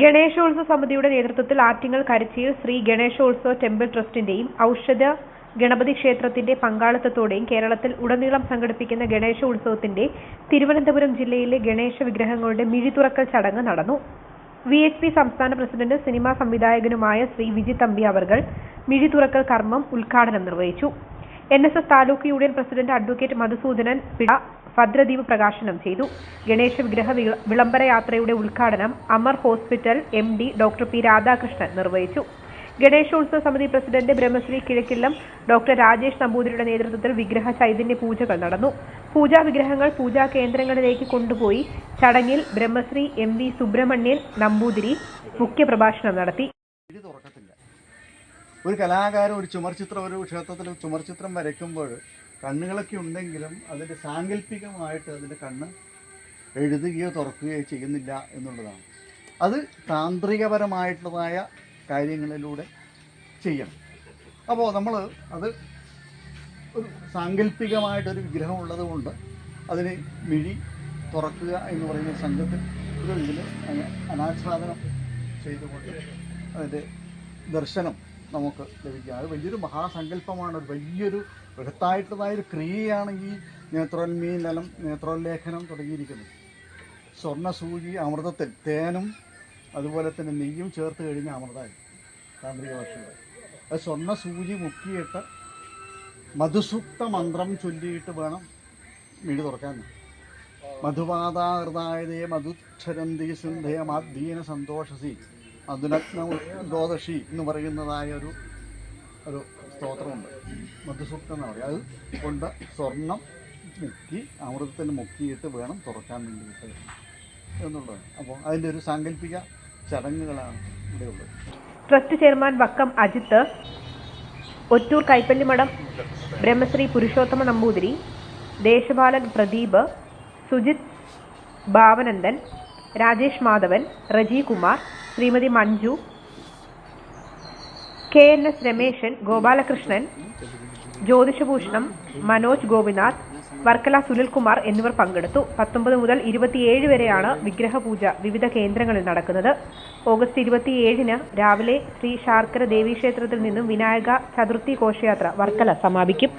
ഗണേശോത്സവ സമിതിയുടെ നേതൃത്വത്തിൽ ആറ്റിങ്ങൽ കരച്ചിയിൽ ശ്രീ ഗണേശോത്സവ ടെമ്പിൾ ട്രസ്റ്റിന്റെയും ഔഷധ ഗണപതി ക്ഷേത്രത്തിന്റെ പങ്കാളിത്തത്തോടെയും കേരളത്തിൽ ഉടനീളം സംഘടിപ്പിക്കുന്ന ഗണേശ ഉത്സവത്തിന്റെ തിരുവനന്തപുരം ജില്ലയിലെ ഗണേശ വിഗ്രഹങ്ങളുടെ മിഴിതുറക്കൽ ചടങ്ങ് നടന്നു. വി എച്ച് പി സംസ്ഥാന പ്രസിഡന്റ് സിനിമാ സംവിധായകനുമായ ശ്രീ വിജി തമ്പി അവർകൾ മിഴിതുറക്കൽ കർമ്മം ഉദ്ഘാടനം നിർവഹിച്ചു. N S S taluk union president advocate Madhusoodanan പിഴ ഭദ്രദീപ് പ്രകാശനം ചെയ്തു. ഗണേശ വിഗ്രഹ വിളംബര യാത്രയുടെ ഉദ്ഘാടനം Amar hospital M doctor P Radhakrishnan നിർവഹിച്ചു. ഗണേശോത്സവ സമിതി പ്രസിഡന്റ് ബ്രഹ്മശ്രീ കിഴക്കില്ലം ഡോക്ടർ രാജേഷ് നമ്പൂതിരിയുടെ നേതൃത്വത്തിൽ വിഗ്രഹ ചൈതന്യ പൂജകൾ നടന്നു. പൂജാ വിഗ്രഹങ്ങൾ പൂജാ കേന്ദ്രങ്ങളിലേക്ക് കൊണ്ടുപോയി ചടങ്ങിൽ ബ്രഹ്മശ്രീ എം വി സുബ്രഹ്മണ്യൻ നമ്പൂതിരി മുഖ്യപ്രഭാഷണം നടത്തി. ഒരു കലാകാരൻ ഒരു ചുമർചിത്രം ഒരു ക്ഷേത്രത്തിൽ ചുമർചിത്രം വരയ്ക്കുമ്പോൾ കണ്ണുകളൊക്കെ ഉണ്ടെങ്കിലും അതിന്റെ സാങ്കല്പികമായിട്ട് അതിന്റെ കണ്ണ് എഴുതുകയോ തുറക്കുകയോ ചെയ്യുന്നില്ല എന്നുള്ളതാണ്. അത് താന്ത്രികപരമായിട്ടുള്ളതായ കാര്യങ്ങളിലൂടെ ചെയ്യണം. അപ്പോൾ നമ്മൾ അത് ഒരു സാങ്കല്പികമായിട്ടൊരു വിഗ്രഹം ഉള്ളത് കൊണ്ട് അതിന് മിഴി തുറക്കുക എന്ന് പറയുന്ന സംഘത്തിൽ ഒരു ഇതിൽ അനാച്ഛാദനം ചെയ്തുകൊണ്ട് അതിന്റെ ദർശനം നമുക്ക് ലഭിക്കുക. അത് വലിയൊരു മഹാസങ്കല്പമാണ്. ഒരു വലിയൊരു ബൃഹത്തായിട്ടുള്ളതായ ഒരു ക്രിയയാണ് ഈ നേത്രോന്മീലനം നേത്രോല്ലേഖനം തുടങ്ങിയിരിക്കുന്നത്. സ്വർണസൂചി അമൃതത്തിൽ തേനും അതുപോലെ തന്നെ നെയ്യും ചേർത്ത് കഴിഞ്ഞ അമൃതമായി താന്ത്രിക ഭാഷയിൽ അത് സ്വർണസൂചി മുക്കിയിട്ട് മധുസൂക്ത മന്ത്രം ചൊല്ലിയിട്ട് വേണം വീട് തുറക്കാൻ. മധുപാതാകൃതായതേ മധുക്ഷരന്തി സിന്ധയ മാധ്യീന സന്തോഷസി മധുനഗ്ന ദോദശി എന്ന് പറയുന്നതായ ഒരു ഒരു സ്തോത്രമുണ്ട്. മധുസുക്തം എന്ന് പറയും അത് കൊണ്ട് സ്വർണം മുക്കി അമൃതത്തിൽ മുക്കിയിട്ട് വേണം തുറക്കാൻ വേണ്ടിയിട്ട്. എന്നുള്ളത് അപ്പോൾ അതിന്റെ ഒരു സാങ്കല്പിക ചടങ്ങുകളാണ് ഇവിടെയുള്ളത് trust chairman Vakkom Ajith Ottoor Kaippallimadam Brahmashri Purushothama Namboothiri Deshapalan Pradeep Sujith Bhavanandan Rajesh Madhavan Reji Kumar Shrimati Manju K N S Rameshan Gopalakrishnan ജ്യോതിഷഭൂഷണം Manoj Gopinath Varkala Sunilkumar എന്നിവർ പങ്കെടുത്തു. പത്തൊമ്പത് മുതൽ ഇരുപത്തിയേഴ് വരെയാണ് വിഗ്രഹപൂജ വിവിധ കേന്ദ്രങ്ങളിൽ നടക്കുന്നത്. ഓഗസ്റ്റ് ഇരുപത്തിയേഴിന് രാവിലെ ശ്രീ ശാർക്കര ദേവീക്ഷേത്രത്തിൽ നിന്നും വിനായക ചതുർത്ഥി ഘോഷയാത്ര വർക്കല സമാപിക്കും.